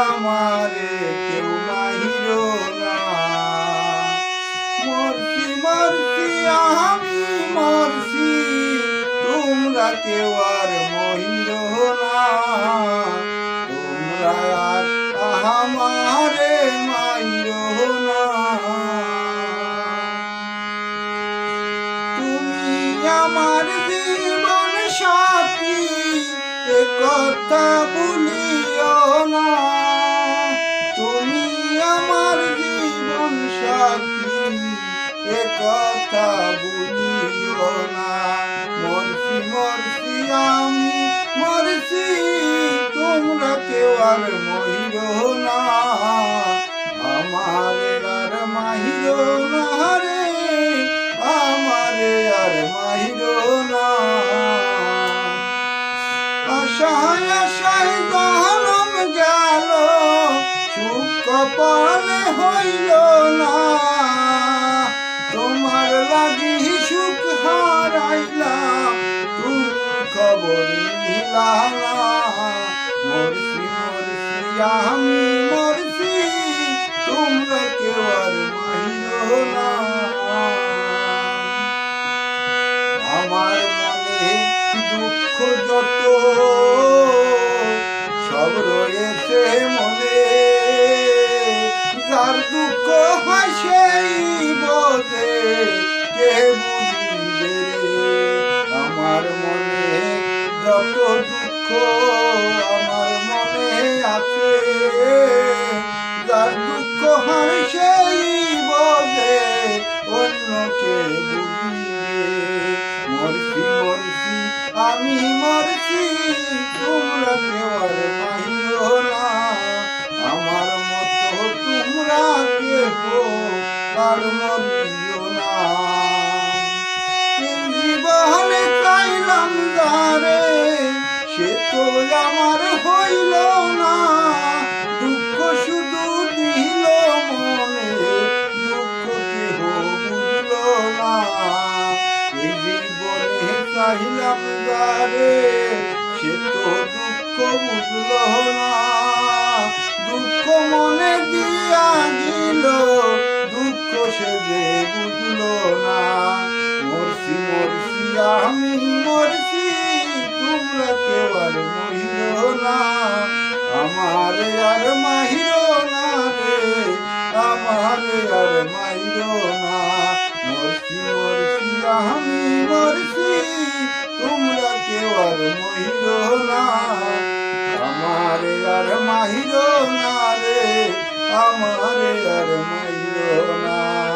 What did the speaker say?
আমার কেউ মাহির না মরছি মরছি আমি মরছি তোমরা কেউ আর মহির না। আমারে মাইর না। তুমি আমার জীবন সাথী কথা ভুলিও না। তুমি আমার জীবন সাথী কথা ভুলিও না। মরছি মরছি আমি মরছি মাহির না রে, আমার আর মাহির না। আশায় আশায় জানম গেল, সুখ কপালে হইল না। তোমার লাগি সুখ হারাইলাম, তুমি খবর নিলা না। মরছি মরছি আমি যত সব রয়েছে মনে। যার দুঃখ হয় সেই বোধে কে বুঝিবে আমার মনে যত দুঃখ আমার মনে আছে। যার দুঃখ হয় সেই বোধে অন্য বুঝিবে? মরছি আমি মরছি তোমরা না। আমার মতো তোমরা কেউ তার মরিও চাইলাম যারে সে তো দুঃখ বুঝল না দুঃখ মনে দিয়া দিল দুঃখ সে যে বুঝল না। মরছি মরছি, আমি মরছি, তোমরা কেউ আর মহির না। আমার আর মাহির না রে, আমার আর মাহির না। মরছি মরছি, আমি মরছি আর মাহির না রে আমার আর মাহির না